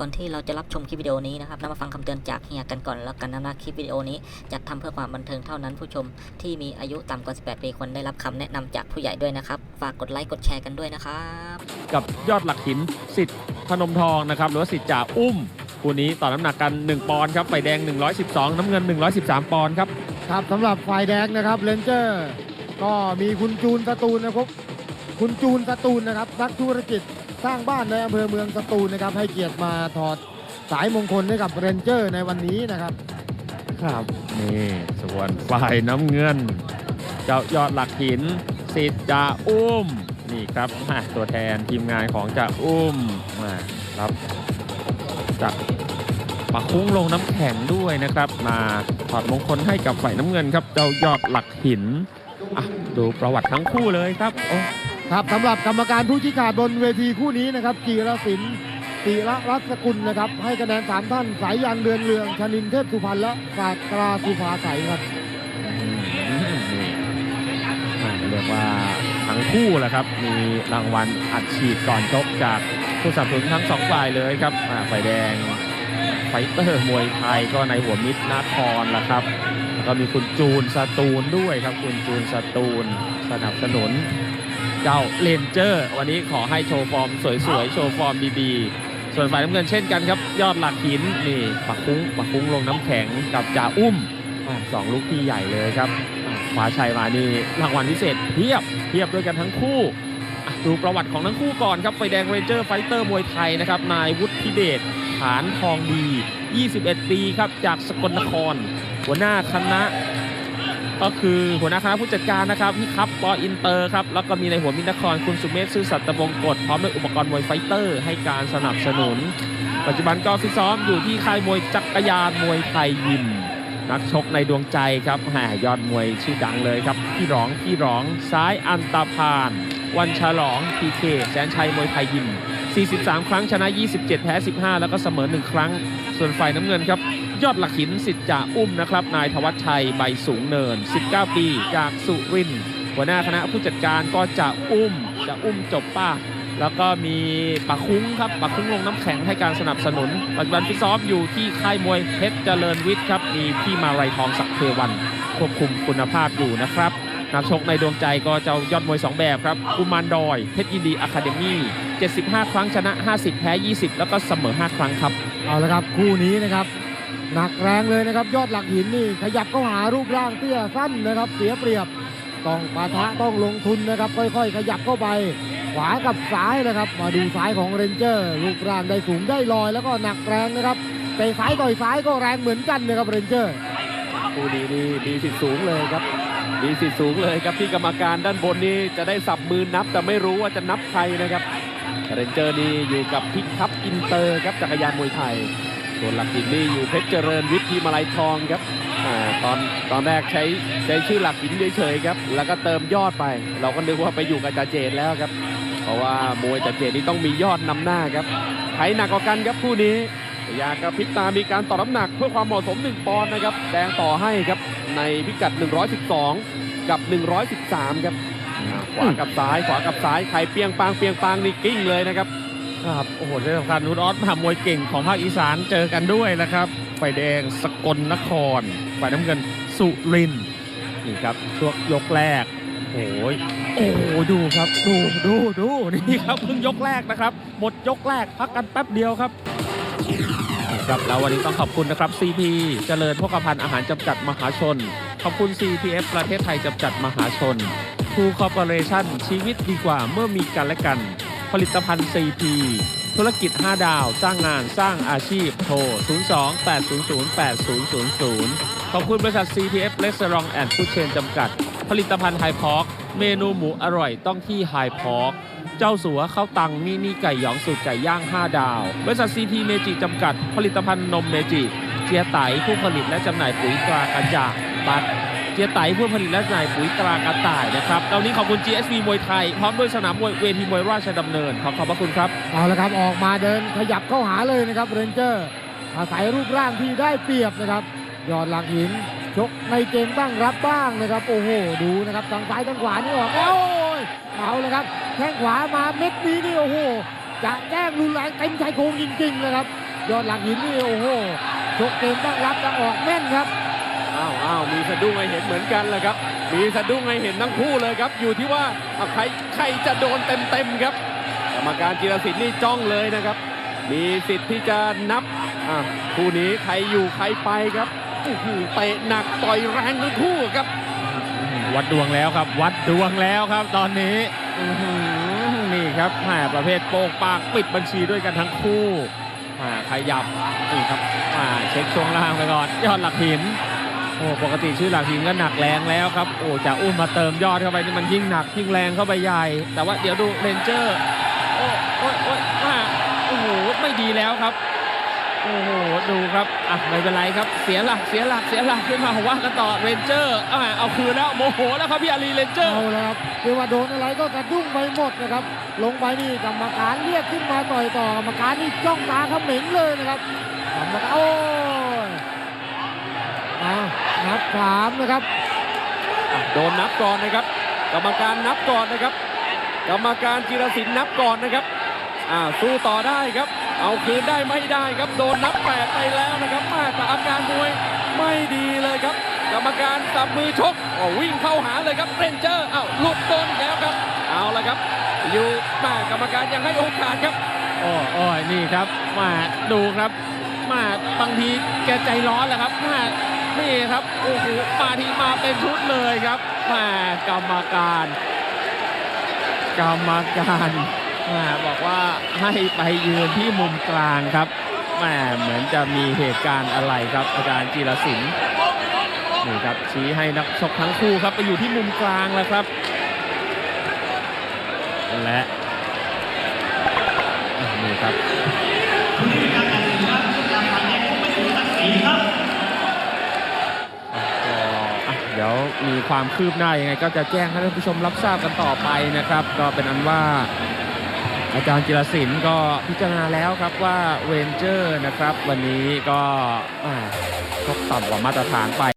ก่อนที่เราจะรับชมคลิปวิดีโอนี้นะครับนำมาฟังคำเตือนจากเฮียกันก่อนแล้วกันนะนะคลิปวิดีโอนี้จัดทำเพื่อความบันเทิงเท่านั้นผู้ชมที่มีอายุต่ำกว่า 18 ปีควรได้รับคำแนะนำจากผู้ใหญ่ด้วยนะครับ ฝากกดไลค์กดแชร์กันด้วยนะครับกับยอดหลักหินสิทธิ์พนมทองนะครับหรือว่าสิทธิ์จ่าอุ้มคู่นี้ต่อน้ำหนักกัน 1 ปอนด์ครับไฟแดง 112 น้ำเงิน 113 ปอนด์ครับครับสำหรับฝ่ายแดงนะครับเลนเจอร์ ก็มีคุณจูนสตูลนะครับ คุณจูนสตูลนะครับนักธุรกิจสร้างบ้านในอำเภอเมืองสตูลนะครับ ให้เกียรติมาถอดสายมงคลให้กับเรนเจอร์ในวันนี้นะครับ ครับนี่ส่วนฝ่ายน้ำเงิน เจ้ายอดหลักหินสิทธิ์จ่าอุ้มนี่ครับอะตัวแทนทีมงานของจ่าอุ้มมาครับจากปักคุ้งลงน้ำแข็งด้วยนะครับ มาถอดมงคลให้กับฝ่ายน้ำเงินครับเจ้ายอดหลักหินอะดูประวัติทั้งคู่เลยครับโอ้ ครับสำหรับกรรมการผู้ชี้ขาดบนเวทีคู่นี้นะครับจีรศิลป์ศิระรัตกุลนะครับ ให้คะแนนสามท่าน สายยันเดือนเรืองชนินเทพสุพรรณและศาสตราสุภาใสครับเรียกว่าทั้งคู่แหละครับ มีรางวัลอัดฉีดก่อนชกจากผู้สนับสนุนทั้งสองฝ่ายเลยครับฝ่ายแดงไฟเตอร์มวยไทยก็ในหัวมิตรนครละครับแล้วก็มีคุณจูนสตูลด้วยครับ คุณจูนสตูลสนับสนุน เจ้าเลนเจอร์ วันนี้ขอให้โชว์ฟอร์มสวยๆ โชว์ฟอร์มดีๆ ส่วนฝ่ายน้ำเงินเช่นกันครับ ยอดหลักหินนี่ปักคุ้งปักคุ้งลงน้ำแข็งกับจ่าอุ้มสองลูกที่ใหญ่เลยครับอ่าคว้าชัยมานี่รางวัลพิเศษเพียบเพียบด้วยกันทั้งคู่ดูประวัติของทั้งคู่ก่อนครับ ไฟแดงเรนเจอร์ไฟเตอร์มวยไทยนะครับ นายวุฒิเดชฐานทองดี 21 ปีครับ จากสกลนคร หัวหน้าคณะ ก็คือหัวหน้าคณะผู้จัดการนะครับพี่ครับปออินเตอร์ครับแล้วก็มีในหัวมินทครคุณสุเมธซื่อสัตย์ตะบงกฎพร้อมด้วยอุปกรณ์มวยไฟเตอร์ ให้การสนับสนุน ปัจจุบันก็ฟิตซ้อมอยู่ที่ค่ายมวยจักรยานมวยไทยยิมนักชกในดวงใจครับแหมยอดมวยชื่อดังเลยครับพี่ร้องพี่ร้องซ้ายอันตาพาน วันฉลองพีเคแสนชัยมวยไทยยิม 43 ครั้งชนะ 27 แพ้ 15 แล้วก็เสมอ 1 ครั้ง ส่วนฝ่ายน้ำเงินครับ ยอดหลักหินสิทธิ์จ่าอุ้มนะครับ นายธวัชชัยใบสูงเนิน 19 ปี จากสุรินทร์หัวหน้าคณะผู้จัดการก็จะอุ้มจะอุ้มจบป้า แล้วก็มีปักคุ้งครับปักคุ้งลงน้ำแข็งให้การสนับสนุน ปัจจุบันฟิตซ้อมอยู่ที่ค่ายมวยเพชรเจริญวิทย์ครับ มีพี่มาลัยทองศักเทวันควบคุมคุณภาพอยู่นะครับ นักชกในดวงใจก็เจ้ายอดมวย 2 แบบครับกุมารดอย เพชรยินดีอะคาเดมี่75 ครั้งชนะ 50 แพ้ 20 แล้วก็เสมอ 5 ครั้งครับ เอาละครับ คู่นี้นะครับ หนักแรงเลยนะครับ ยอดหลักหินนี่ ขยับเข้าหารูปร่างเตี้ยสั้นนะครับ เสียเปรียบ ต้องปะทะต้องลงทุนนะครับ ค่อยๆ ขยับเข้าไป ขวากับซ้ายนะครับ มาดูซ้ายของเรนเจอร์ รูปร่างได้สูงได้ลอย แล้วก็หนักแรงนะครับเตะซ้ายต่อยซ้ายก็แรงเหมือนกันนะครับเรนเจอร์คู่นี้นี่มีสิทธิ์สูงเลยครับ มีสิทธิ์สูงเลยครับที่กรรมการด้านบนนี้จะได้สับมือนับ แต่ไม่รู้ว่าจะนับใครนะครับเรนเจอร์นี่อยู่กับพิกคับอินเตอร์ครับจักรยานมวยไทยส่วนหลักหินนี่อยู่เพชรเจริญวิทย์ทีมาลัยทองครับอตอนตอนแรกใช้ใช้ชื่อหลักหินเฉยๆครับ แล้วก็เติมยอดไป เราก็นึกว่าไปอยู่กับจ่าเจนแล้วครับ เพราะว่ามวยจ่าเจนนี่ต้องมียอดนำหน้าครับใครหนักกว่ากันครับคู่นี้อยากกับพริบตามีการต่อน้ำหนักเพื่อความเหมาะสม1ปอนด์นะครับแดงต่อให้ครับ ในพิกัด 112 กับ 113 ครับอ่าขวากับซ้ายขวากับซ้ายใครเปียงปางเปียงปางนี่กิ้งเลยนะครับครับโอ้โหที่สำคัญนุชออสมหามวยเก่งของภาคอีสานเจอกันด้วยนะครับฝ่ายแดงสกลนครฝ่ายน้ำเงินสุรินทร์นี่ครับช่วงยกแรกโอ้ยโอ้โหดูครับ ดูดูดูนี่ครับเพิ่งยกแรกนะครับ หมดยกแรกพักกันแป๊บเดียวครับ ครับ แล้ววันนี้ต้องขอบคุณนะครับ CP เจริญพกพันธ์อาหารจำกัดมหาชน ขอบคุณ CPF ประเทศไทยจำกัดมหาชนทูคอร์ปอเรชั่นชีวิตดีกว่าเมื่อมีกันและกัน ผลิตภัณฑ์ CP ธุรกิจ 5 ดาว สร้างงานสร้างอาชีพ โทร 02-800-8000 ขอบคุณบริษัท CPF Restaurant and Food Chain จำกัด ผลิตภัณฑ์ไฮพอก เมนูหมูอร่อยต้องที่ไฮพอกเจ้าสัวข้าวตังมินิไก่หยองสูตรไก่ย่าง 5 ดาว บริษัท CP เมจิจำกัด ผลิตภัณฑ์นมเมจิเจียไตผู้ผลิตและจำหน่ายปุ๋ยตรากระจาบัตเจียไตผู้ผลิตและจำหน่ายปุ๋ยตรากระต่ายนะครับตอนนี้ขอบคุณ GSV มวยไทย พร้อมด้วยสนามมวยเวทีมวยราชดำเนิน ขอขอบพระคุณครับ เอาละครับออกมาเดินขยับเข้าหาเลยนะครับเรนเจอร์อาศัยรูปร่างที่ได้เปรียบนะครับยอดหลักหิน ชกในเกมบ้างรับบ้างนะครับ โอ้โห ดูนะครับทางซ้ายทางขวานี่ออกแล้วโอ้ยเอาเลยครับแข้งขวามาเม็ดนี้นี่โอ้โห จะแจ้งรุนแรงเต็มชายโครงจริงๆนะครับยอดหลักหินนี่โอ้โหชกเกมตั้งรับจะออกแม่นครับอ้าวอ้าวมีสะดุ้งให้เห็นเหมือนกันแหละครับ มีสะดุ้งให้เห็นทั้งคู่เลยครับ อยู่ที่ว่าใครใครจะโดนเต็มเต็มๆครับกรรมการจิรศิลป์นี่จ้องเลยนะครับ มีสิทธิ์ที่จะนับอะคู่นี้ใครอยู่ใครไปครับ เตะหนักต่อยแรงทั้งคู่ครับ วัดดวงแล้วครับ วัดดวงแล้วครับ ตอนนี้นี่ครับแหมประเภทโป้งปากปิดบัญชีด้วยกันทั้งคู่อ่าขยับนี่ครับอ่าเช็คช่วงล่างไปก่อน ยอดหลักหินโอ้ปกติชื่อหลักหินก็หนักแรงแล้วครับโอ้จะอุ้มมาเติมยอดเข้าไปนี่มันยิ่งหนักยิ่งแรงเข้าไปใหญ่ แต่ว่าเดี๋ยวดูเรนเจอร์ โอ้โอ้โอ้โอ้โหไม่ดีแล้วครับ โอ้โห ดูครับ อะ ไม่เป็นไรครับ เสียหลัก เสียหลัก เสียหลักขึ้นมาว่ากันต่อเรนเจอร์อะเอาคืนแล้ว โมโหแล้วครับพี่อารีเรนเจอร์ เอาแล้วครับคือว่าโดนอะไรก็กระดุ้งไปหมดนะครับ ลงไปนี่กรรมการเรียกขึ้นมาต่อยต่อกรรมการนี่จ้องตาเขม็งเลยนะครับกรรมการโอ้ยเอานับสามนะครับอะโดนนับก่อนนะครับ กรรมการนับก่อนนะครับ กรรมการจิรศิลป์นับก่อนนะครับ อ่า สู้ต่อได้ครับ เอาคืนได้ไม่ได้ครับ โดนนับแปดไปแล้วนะครับมาแต่อาการมวยไม่ดีเลยครับ กรรมการจับมือชกอวิ่งเข้าหาเลยครับเรนเจอร์เอ้าหลุดโดนอีกแล้วครับ เอาละครับ อยู่มากรรมการยังให้โอกาสครับโอ้โอ้ยนี่ครับมาดูครับมาบางทีแกใจร้อนแหละครับมานี่ครับโอ้โหมาทีมาเป็นชุดเลยครับมากรรมการ กรรมการ บอกว่าให้ไปยืนที่มุมกลางครับแหมเหมือนจะมีเหตุการณ์อะไรครับ อาจารย์จีรศิลป์นี่ครับชี้ให้นักชกทั้งคู่ครับไปอยู่ที่มุมกลางแล้วครับ และนี่ครับก็อะเดี๋ยวมีความคืบหน้ายังไง ก็จะแจ้งให้ท่านผู้ชมรับทราบกันต่อไปนะครับ ก็เป็นอันว่า อาจารย์จิรศิลป์ก็พิจารณาแล้วครับว่าเวนเจอร์นะครับ วันนี้ก็ชกต่ำกว่ามาตรฐานไป